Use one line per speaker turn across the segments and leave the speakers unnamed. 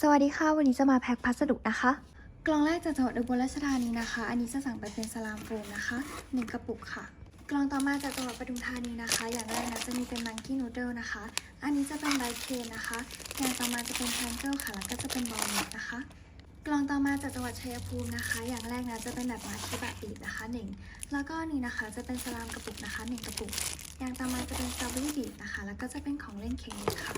สวัสดีค่ะ วันนี้จะมาแพ็คพัสดุนะคะ กล่องแรกจากจังหวัดอุบลราชธานีนะคะ อันนี้จะสั่งไปเป็นสลามโฟมนะคะหนึ่งกระปุกค่ะ กล่องต่อมาจากจังหวัดปทุมธานีนะคะ อย่างแรกนะจะมีเป็นมังกี้นูเดิลนะคะ อันนี้จะเป็นไบเคนนะคะ อย่างต่อมาจะเป็นแฮงเกิลค่ะ แล้วก็จะเป็นบอลเน็ตนะคะ กล่องต่อมาจากจังหวัดชัยภูมินะคะ อย่างแรกนะจะเป็นแบบมาชิบะบีบนะคะหนึ่งแล้วก็อันนี้นะคะจะเป็นสลามกระปุกนะคะหนึ่งกระปุก อย่างต่อมาจะเป็นสตรอเบอรี่บีนะคะ แล้วก็จะเป็นของเล่นเค้กค่ะ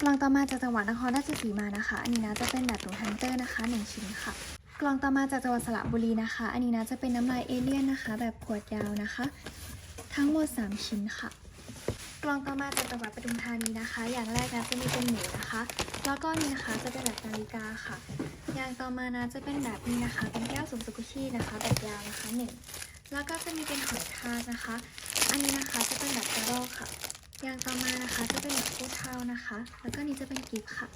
กล่องต่อมาจากจังหวัดนครราชสีมานะคะ อันนี้นะจะเป็นแบบหนูฮันเตอร์นะคะหนึ่งชิ้นค่ะ กล่องต่อมาจากจังหวัดสระบุรีนะคะ อันนี้นะจะเป็นน้ำลายเอเลี่ยนนะคะ แบบขวดยาวนะคะ ทั้งหมด 3 ชิ้นค่ะ กล่องต่อมาจากจังหวัดปทุมธานีนะคะ อย่างแรกนะจะมีเป็นหมูนะคะ แล้วก็นี่นะคะจะเป็นแบบนาฬิกาค่ะ อย่างต่อมานะจะเป็นแบบนี้นะคะ เป็นแก้วสุมสกุชี่นะคะแบบยาวนะคะหนึ่งแล้วก็จะมีเป็นหอยทากนะคะ อันนี้นะคะจะเป็นแบบกระรอกค่ะ อย่างต่อมานะคะจะเป็นแบบคู่เท้านะคะ แล้วก็นี่จะเป็นกิฟต์ค่ะ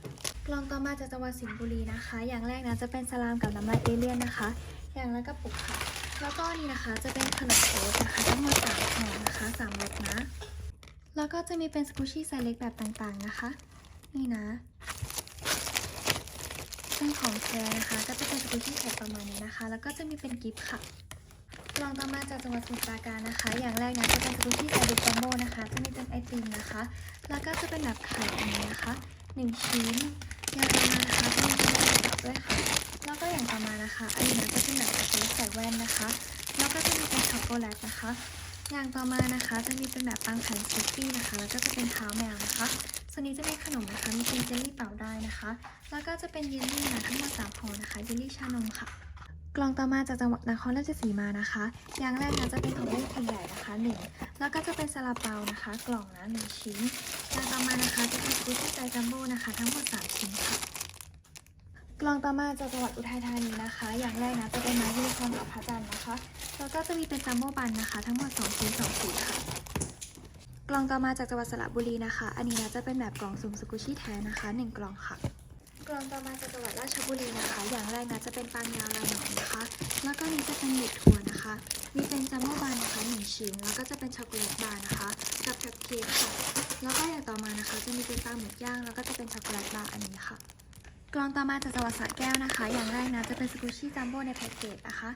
กล่องต่อมาจากจังหวัดสิงห์บุรีนะคะ อย่างแรกนะจะเป็นสลามกับน้ำลายเอเลี่ยนนะคะ อย่างละกระปุกค่ะ แล้วก็นี่นะคะจะเป็นขนมโอ๊ตนะคะทั้งหมดสามห่อนะคะสามรสนะ แล้วก็จะมีเป็นสกูชี่ไซส์เล็กแบบต่างๆนะคะ นี่นะเป็นของแท้นะคะ ก็จะเป็นสกูชี่แข็ประมาณนี้นะคะ แล้วก็จะมีเป็นกิฟต์ค่ะ ล่องต่อมาจากจังหวัดสมุทรปราการนะคะ อย่างแรกนะจะเป็นสกูชี่ไซส์เล็กจัมโบนะคะ จะมีเป็นไอติมนะคะ แล้วก็จะเป็นแบบไข่อันนี้นะคะหนึ่งชิ้น อย่างต่อมานะคะจะมีเป็นแบบด้วยค่ะ แล้วก็อย่างต่อมานะคะ อันนี้นะจะเป็นแบบเค้กใส่แว่นนะคะ แล้วก็จะมีเป็นช็อกโกแลตนะคะ อย่างต่อมานะคะ จะมีเป็นแบบปังแผ่นซิฟี่นะคะ แล้วก็จะเป็นเท้าแมวนะคะส่วนนี้จะมีขนมนะคะ มีเป็นเจลลี่เป่าได้นะคะ แล้วก็จะเป็นเยลลี่นะทั้งหมดสามห่อนะคะ เยลลี่ชานมค่ะ กล่องต่อมาจากจังหวัดนครราชสีมานะคะ อย่างแรกนะจะเป็นของเล่นขนใหญ่นะคะหนึ่งแล้วก็จะเป็นซาลาเปานะคะ กล่องละหนึ่งชิ้นอย่างต่อมานะคะจะเป็นกุชชี่ใจจัมโบ้นะคะ ทั้งหมดสามชิ้นค่ะ กล่องต่อมาจากจังหวัดอุทัยธานีนะคะ อย่างแรกนะจะเป็นไม้ยูนิคอร์นกับพระจันทร์นะคะ แล้วก็จะมีเป็นจัมโบ้บันนะคะ ทั้งหมด2ชิ้น2สีค่ะ กล่องต่อมาจากจังหวัดสระบุรีนะคะ อันนี้นะจะเป็นแบบกล่องสุ่มสกุชี่แท้นะคะ 1 กล่องค่ะ กล่องต่อมาจากจังหวัดราชบุรีนะคะ อย่างแรกนะจะเป็นปางยาวลายหนอนนะคะ แล้วก็นี้จะเป็นหมึกถั่วนะคะ มีเป็นจัมโบ้บาร์นะคะหนึ่งชิ้น แล้วก็จะเป็นช็อกโกแลตบาร์นะคะ กับแคปเค้กค่ะ แล้วก็อย่างต่อมานะคะ จะมีเป็นปลาหมึกย่าง แล้วก็จะเป็นช็อกโกแลตบาร์อันนี้ค่ะ กล่องต่อมาจากจังหวัดสระแก้วนะคะ อย่างแรกนะจะเป็นสกูชี่จัมโบ้ในแพ็กเกจนะคะ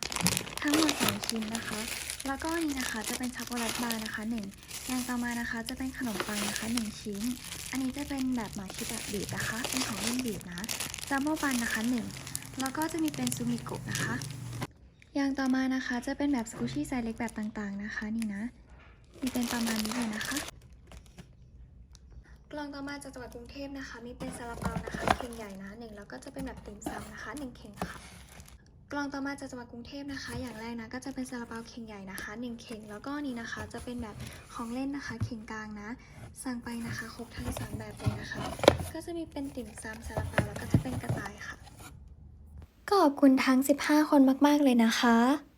ทั้งหมด2ชิ้นนะคะ แล้วก็นี่นะคะจะเป็นช็อกโกแลตบาร์นะคะ1อย่างต่อมานะคะจะเป็นขนมปังนะคะ1ชิ้น อันนี้จะเป็นแบบหมาชิบะบีบนะคะ เป็นของเล่นบีบนะจัมโบ้บันนะคะ1แล้วก็จะมีเป็นซูมิโกะนะคะ อย่างต่อมานะคะจะเป็นแบบสกูชี่ไซส์เล็กแบบต่างๆนะคะ นี่นะ มีเป็นประมาณนี้เลยนะคะ กล่องต่อมาจากจังหวัดกรุงเทพนะคะ มีเป็นซาลาเปานะคะเข่งใหญ่นะหนึ่งแล้วก็จะเป็นแบบติ่มซำนะคะหนึ่งเข่งค่ะกล่องต่อมาจากจังหวัดกรุงเทพนะคะ อย่างแรกนะก็จะเป็นซาลาเปาเข่งใหญ่นะคะหนึ่งเข่งแล้วก็นี่นะคะ จะเป็นแบบของเล่นนะคะเข่งกลางนะ สั่งไปนะคะครบทั้งสามแบบเลยนะคะ ก็จะมีเป็นติ่มซำซาลาเปาแล้วก็จะเป็นกระต่ายค่ะ
ขอบคุณทั้ง 15 คนมาก ๆ เลยนะคะ